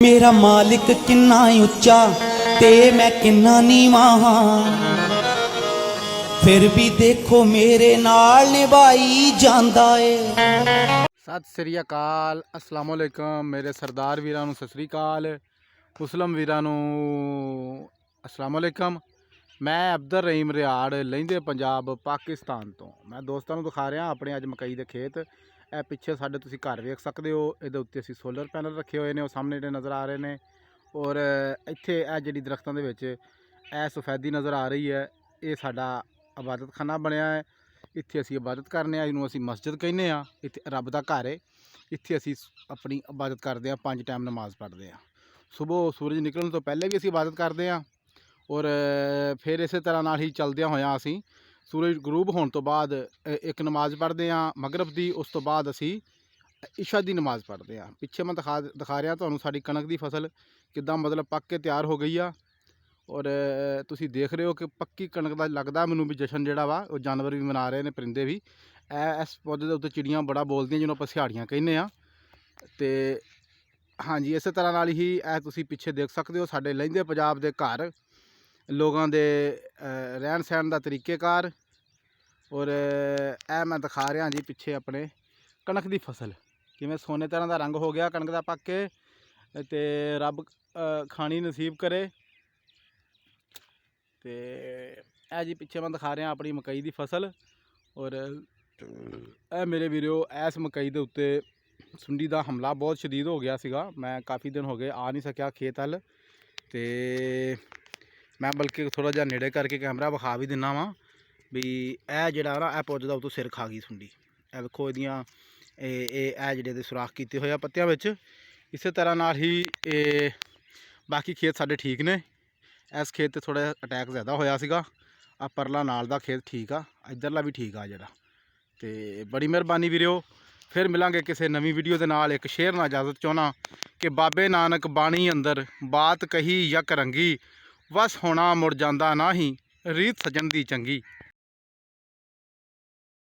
ਮੇਰਾ ਮਾਲਿਕ ਕਿੰਨਾ ਉੱਚਾ ਤੇ ਮੈਂ ਕਿੰਨਾ ਨੀਵਾਂ ਹਾਂ ਫਿਰ ਵੀ ਦੇਖੋ ਮੇਰੇ ਨਾਲ ਨਿਭਾਈ ਜਾਂਦਾ ਏ। ਸਤਿ ਸ੍ਰੀ ਅਕਾਲ, ਅਸਲਾਮ ਅਲੈਕਮ। ਮੇਰੇ ਸਰਦਾਰ ਵੀਰਾਂ ਨੂੰ ਸਤਿ ਸ੍ਰੀ ਅਕਾਲ, ਮੁਸਲਮ ਵੀਰਾਂ ਨੂੰ ਅਸਲਾਮ ਅਲੈਕਮ। ਮੈਂ ਅਬਦਰ ਰਹੀਮ ਰਿਆੜ ਲਹਿੰਦੇ ਪੰਜਾਬ, ਪਾਕਿਸਤਾਨ ਤੋਂ। ਮੈਂ ਦੋਸਤਾਂ ਨੂੰ ਦਿਖਾ ਰਿਹਾ, ਆਪਣੇ ਅੱਜ ਮਕਈ ਦੇ ਖੇਤ। ਇਹ ਪਿੱਛੇ ਸਾਡੇ ਤੁਸੀਂ ਘਰ ਵੇਖ ਸਕਦੇ ਹੋ, ਇਹਦੇ ਉੱਤੇ ਅਸੀਂ ਸੋਲਰ ਪੈਨਲ ਰੱਖੇ ਹੋਏ ਨੇ, ਉਹ ਸਾਹਮਣੇ ਜਿਹੜੇ ਨਜ਼ਰ ਆ ਰਹੇ ਨੇ। ਔਰ ਇੱਥੇ ਇਹ ਜਿਹੜੀ ਦਰਖਤਾਂ ਦੇ ਵਿੱਚ ਇਹ ਸਫੈਦੀ ਨਜ਼ਰ ਆ ਰਹੀ ਹੈ, ਇਹ ਸਾਡਾ ਇਬਾਦਤਖਾਨਾ ਬਣਿਆ ਹੈ। ਇੱਥੇ ਅਸੀਂ ਇਬਾਦਤ ਕਰਨੇ ਆ, ਇਹਨੂੰ ਅਸੀਂ ਮਸਜਿਦ ਕਹਿੰਦੇ ਆ, ਇੱਥੇ ਰੱਬ ਦਾ ਘਰ ਹੈ। ਇੱਥੇ ਅਸੀਂ ਆਪਣੀ ਇਬਾਦਤ ਕਰਦੇ ਆ, ਪੰਜ ਟਾਈਮ ਨਮਾਜ਼ ਪੜ੍ਹਦੇ ਆ। ਸਵੇਰ ਸੂਰਜ ਨਿਕਲਣ ਤੋਂ ਪਹਿਲੇ ਵੀ ਅਸੀਂ ਇਬਾਦਤ ਕਰਦੇ ਆ। ਔਰ ਫਿਰ ਇਸੇ ਤਰ੍ਹਾਂ ਨਾਲ ਹੀ ਚਲਦਿਆਂ ਹੋਇਆਂ ਅਸੀਂ ਸੂਰਜ ਗਰੂਬ ਹੋਣ ਤੋਂ ਬਾਅਦ ਇੱਕ ਨਮਾਜ਼ ਪੜ੍ਹਦੇ ਹਾਂ, ਮਗਰਬ ਦੀ ਉਸ ਤੋਂ ਬਾਅਦ ਅਸੀਂ ਇਸ਼ਾ ਦੀ ਨਮਾਜ਼ ਪੜ੍ਹਦੇ ਹਾਂ। ਪਿੱਛੇ ਮੈਂ ਦਿਖਾ ਦਿਖਾ ਰਿਹਾ ਤੁਹਾਨੂੰ ਸਾਡੀ ਕਣਕ ਦੀ ਫਸਲ ਕਿੱਦਾਂ ਮਤਲਬ ਪੱਕ ਕੇ ਤਿਆਰ ਹੋ ਗਈ ਆ। ਔਰ ਤੁਸੀਂ ਦੇਖ ਰਹੇ ਹੋ ਕਿ ਪੱਕੀ ਕਣਕ ਦਾ ਲੱਗਦਾ ਮੈਨੂੰ ਵੀ ਜਸ਼ਨ ਜਿਹੜਾ ਵਾ, ਉਹ ਜਾਨਵਰ ਵੀ ਮਨਾ ਰਹੇ ਨੇ, ਪਰਿੰਦੇ ਵੀ। ਇਹ ਇਸ ਪੌਦੇ ਦੇ ਉੱਤੇ ਚਿੜੀਆਂ ਬੜਾ ਬੋਲਦੀਆਂ ਜਿਹਨੂੰ ਆਪਾਂ ਸਿਹਾੜੀਆਂ ਕਹਿੰਦੇ ਆ ਤੇ ਹਾਂਜੀ, ਇਸੇ ਤਰ੍ਹਾਂ ਨਾਲ ਹੀ ਇਹ ਤੁਸੀਂ ਪਿੱਛੇ ਦੇਖ ਸਕਦੇ ਹੋ ਸਾਡੇ ਲਹਿੰਦੇ ਪੰਜਾਬ ਦੇ ਘਰ। ਲੋਕਾਂ ਦੇ ਰਹਿਣ ਸਹਿਣ ਦਾ ਤਰੀਕੇਕਾਰ ਔਰ ਇਹ ਮੈਂ ਦਿਖਾ ਰਿਹਾ ਜੀ ਪਿੱਛੇ ਆਪਣੇ ਕਣਕ ਦੀ ਫਸਲ। ਕਿਵੇਂ ਸੋਨੇ ਤਰ੍ਹਾਂ ਦਾ ਰੰਗ ਹੋ ਗਿਆ ਕਣਕ ਦਾ ਪੱਕ ਕੇ ਤੇ ਰੱਬ ਖਾਣੀ ਨਸੀਬ ਕਰੇ। ਤੇ ਇਹ ਜੀ ਪਿੱਛੇ ਮੈਂ ਦਿਖਾ ਰਿਹਾ ਆਪਣੀ ਮਕਈ ਦੀ ਫਸਲ ਔਰ ਇਹ ਮੇਰੇ ਵੀਰੋ, ਇਸ ਮਕਈ ਦੇ ਉੱਤੇ ਸੁੰਡੀ ਦਾ ਹਮਲਾ ਬਹੁਤ ਸ਼ਦੀਦ ਹੋ ਗਿਆ ਸੀਗਾ। ਮੈਂ ਕਾਫੀ ਦਿਨ ਹੋ ਗਏ ਆ ਨਹੀਂ ਸਕਿਆ ਖੇਤ ਵੱਲ। ਤੇ ਮੈਂ ਬਲਕਿ ਥੋੜਾ ਜਿਹਾ ਨੇੜੇ ਕਰਕੇ ਕੈਮਰਾ ਵਿਖਾ ਵੀ ਦਿੰਨਾ ਵਾਂ ਵੀ ਇਹ ਜਿਹੜਾ ਨਾ ਇਹ ਪੁੱਜ ਦਾ ਉਤੋਂ ਸਿਰ ਖਾ ਗਈ ਸੁੰਡੀ। ਇਹ ਵੇਖੋ ਇਹਦੀਆਂ, ਇਹ ਇਹ ਜਿਹੜੇ ਦੇ ਸੁਰਾਖ ਕੀਤੇ ਹੋਏ ਆ ਪੱਤਿਆਂ ਵਿੱਚ। ਇਸੇ ਤਰ੍ਹਾਂ ਨਾਲ ਹੀ ਇਹ ਬਾਕੀ ਖੇਤ ਸਾਡੇ ਠੀਕ ਨੇ। ਇਸ ਖੇਤ ਤੇ ਥੋੜਾ ਅਟੈਕ ਜ਼ਿਆਦਾ ਹੋਇਆ ਸੀਗਾ। ਆ ਪਰਲਾ ਨਾਲ ਦਾ ਖੇਤ ਠੀਕ ਆ, ਇਧਰਲਾ ਵੀ ਠੀਕ ਆ ਜਿਹੜਾ। ਤੇ ਬੜੀ ਮਿਹਰਬਾਨੀ ਵੀਰਿਓ ਫਿਰ ਮਿਲਾਂਗੇ ਕਿਸੇ ਨਵੀਂ ਵੀਡੀਓ ਦੇ ਨਾਲ। ਇੱਕ ਸ਼ੇਅਰ ਨਾਲ ਇਜਾਜ਼ਤ ਚਾਹਣਾ ਕਿ ਬਾਬੇ ਨਾਨਕ ਬਾਣੀ ਅੰਦਰ ਬਾਤ ਕਹੀ ਯਕ ਰੰਗੀ। ਵਸ ਹੋਣਾ ਮੁੜ ਜਾਂਦਾ ਨਾਹੀ ਰੀਤ ਸਜਣ ਦੀ ਚੰਗੀ।